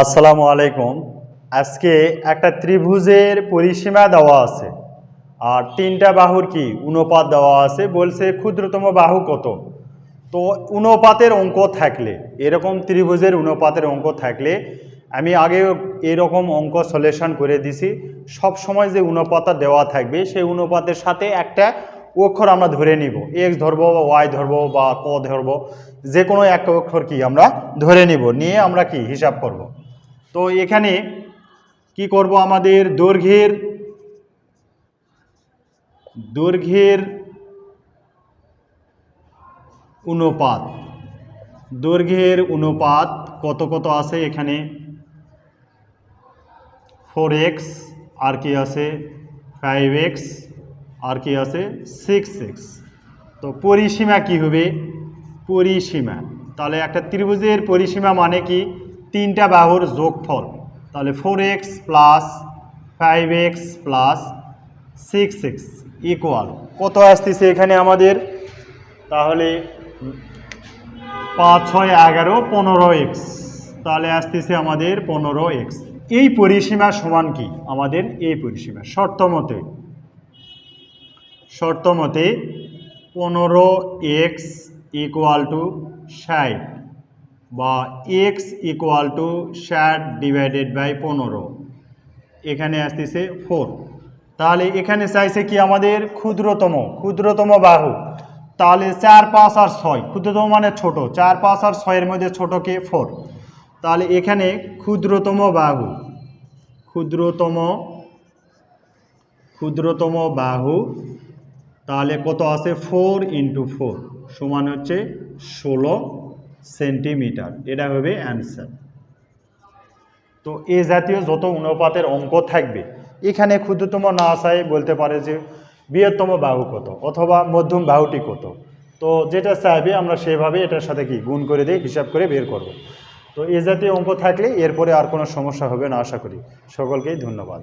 আসসালামু আলাইকুম। আজকে একটা ত্রিভুজের পরিসীমা দেওয়া আছে। আর তিনটা বাহুর কি অনুপাত দেওয়া আছে বলছে ক্ষুদ্রতম বাহু কত? তো অনুপাতের অঙ্ক থাকলে, এরকম ত্রিভুজের অনুপাতের অঙ্ক থাকলে, আমি আগে এরকম অঙ্ক সলিউশন করে দিছি। সব সময় যে অনুপাতটা দেওয়া থাকবে, সেই অনুপাতের সাথে একটা অক্ষর আমরা ধরে নিব। এক্স ধরবো বা ওয়াই ধরবো বা ক ধরবো, যে কোনো একটা অক্ষর কি আমরা ধরে নিব। নিয়ে আমরা কি হিসাব করব? তো এখানে কি করব আমাদের দৈর্ঘ্যের দৈর্ঘ্যের অনুপাত দৈর্ঘ্যের অনুপাত কত কত আছে এখানে? ফোর এক্স আর কি আছে? ফাইভ এক্স আর কি আছে? সিক্স এক্স তো পরিসীমা কি হবে? পরিসীমা। তাহলে একটা ত্রিভুজের পরিসীমা মানে কি? তিনটা বাহুর যোগফল, তাহলে four x plus five x plus six x equal কত আসতেছে এখানে আমাদের? তাহলে পাঁচ, ছয়, এগারো, পনেরো এক্স তাহলে আসতেছে আমাদের পনেরো এক্স এই পরিসীমা সমান কি? আমাদের এই পরিসীমা শর্ত মতে শর্ত মতে পনেরো এক্স ইকুয়াল টু ষাট। বা এক্স ইকুয়াল টু ষাট ডিভাইডেড বাই পনেরো। এখানে আসতেছে ফোর তাহলে এখানে চাইছে কি আমাদের? ক্ষুদ্রতম। ক্ষুদ্রতম বাহু। তাহলে চার, পাঁচ আর ছয়। ক্ষুদ্রতম মানে ছোট। চার, পাঁচ আর ছয়ের মধ্যে ছোটকে ফোর তাহলে এখানে ক্ষুদ্রতম বাহু। ক্ষুদ্রতম। ক্ষুদ্রতম বাহু। তাহলে কত আছে? ফোর ইন্টু ফোর সমান হচ্ছে ষোলো। সেন্টিমিটার। এটা হবে অ্যান্সার। তো এ জাতীয় যত অনুপাতের অঙ্ক থাকবে, এখানে ক্ষুদ্রতম না আসায় বলতে পারে যে বৃহত্তম বাহু কত অথবা মধ্যম বাহুটি কত। তো যেটা চাইবে আমরা সেভাবে এটার সাথে কি গুণ করে দিয়ে হিসাব করে বের করব। তো এ জাতীয় অঙ্ক থাকলে এরপরে আর কোনো সমস্যা হবে না, আশা করি। সকলকেই ধন্যবাদ।